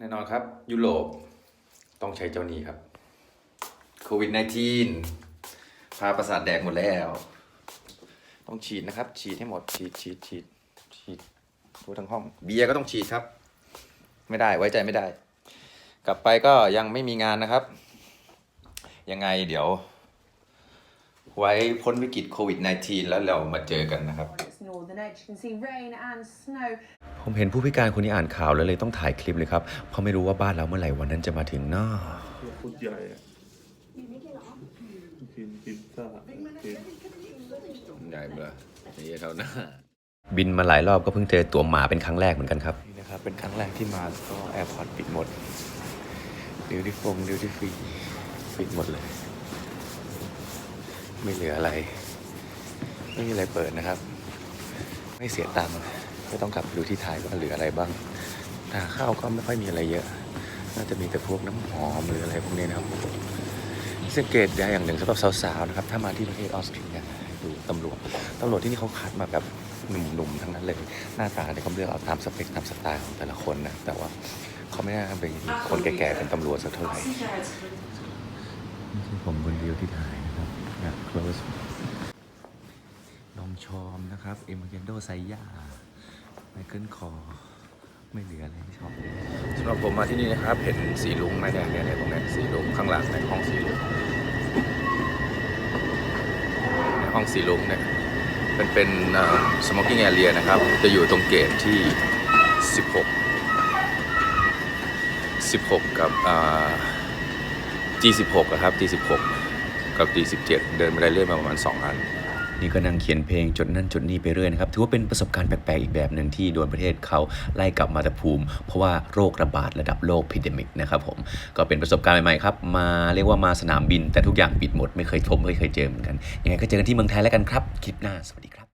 แน่นอนครับ ยุโรปต้องใช้เจ้านี้ครับโควิด -19 พาประสาทแดกหมดแล้ว ต้องฉีดนะครับ ฉีดให้หมด ฉีดฉีดฉีดฉีดทั่วทั้งห้อง เบียร์ก็ต้องฉีดครับ ไม่ได้ไว้ใจไม่ได้ กลับไปก็ยังไม่มีงานนะครับ ยังไงเดี๋ยว ไว้พ้นวิกฤตโควิด -19 แล้วเรามาเจอกันนะครับ its northern edge, you can see rain and snow ผมเห็นผู้พิการคนนี้อ่านข่าวแล้วเลยต้องถ่ายคลิปเลยครับ เพราะไม่รู้ว่าบ้านเราเมื่อไหร่วันนั้นจะมาถึงเนาะตัวโคตรใหญ่อะกินพิซซ่ากินใหญ่เบลอนี่เท่าหน้าบินมาหลายรอบก็เพิ่งเจอตัวหมาเป็นครั้งแรกเหมือนกันครับนี่นะครับ เป็นครั้งแรกที่มาก็แอร์พอร์ตปิดหมดดิวตี้ฟงดิวตี้ฟรีปิดหมดเลย ไม่เหลืออะไร ไม่มีอะไรเปิดนะครับ ไม่เสียตังค์ ไม่ต้องกลับไปดูที่ไทยว่าเหลืออะไรบ้างหาข้าวก็ไม่ค่อยมีอะไรเยอะ น่าจะมีแต่พวกน้ำหอมหรืออะไรพวกนี้นะครับสังเกตได้อย่างหนึ่งสำหรับสาวๆนะครับ ถ้ามาที่ประเทศออสเตรียดูตำรวจตำรวจที่นี่เขาคัดมาแบบหนุ่มๆทั้งนั้นเลย หน้าตาเนี่ยเขาเลือกเอาตามสเปคตามสไตล์ของแต่ละคนนะ แต่ว่าเขาไม่น่าเป็นคนแก่ๆเป็นตำรวจสักเท่าไหร่ไม่ใช่ผมคนเดียวที่ถ่ายนะครับอยาก close น้องชอมนะครับ เอมเกนโดไซย่า ไม่เคิลคอ ไม่เหลืออะไรไม่ชอบสำหรับผมมาที่นี่นะครับ เห็นสีลุงไหมเนี่ยเนี่ยตรงเนี้ยสีลุงข้างหลังในห้องสีลุงในห้องสีลุงเนี่ยเป็นเป็นสโมกกิ้งแอเรียนะครับ จะอยู่ตรงเกตที่ 16 16 กับอ่า G16 อะครับ G16 กับ G17 เดินไปได้เรื่อยมาประมาณ 2 อัน นี่ก็นั่งเขียนเพลงจดนั่นจดนี่ไปเรื่อยนะครับ ถือว่าเป็นประสบการณ์แปลกๆอีกแบบหนึ่งที่โดนประเทศเขาไล่กลับมาตรภูมิ เพราะว่าโรคระบาดระดับโลกพิเดมิกนะครับผม ก็เป็นประสบการณ์ใหม่ๆครับ มาเรียกว่ามาสนามบิน แต่ทุกอย่างปิดหมดไม่เคยพบไม่เคยเจอเหมือนกัน ยังไงก็เจอกันที่เมืองไทยแล้วกันครับ คลิปหน้า สวัสดีครับ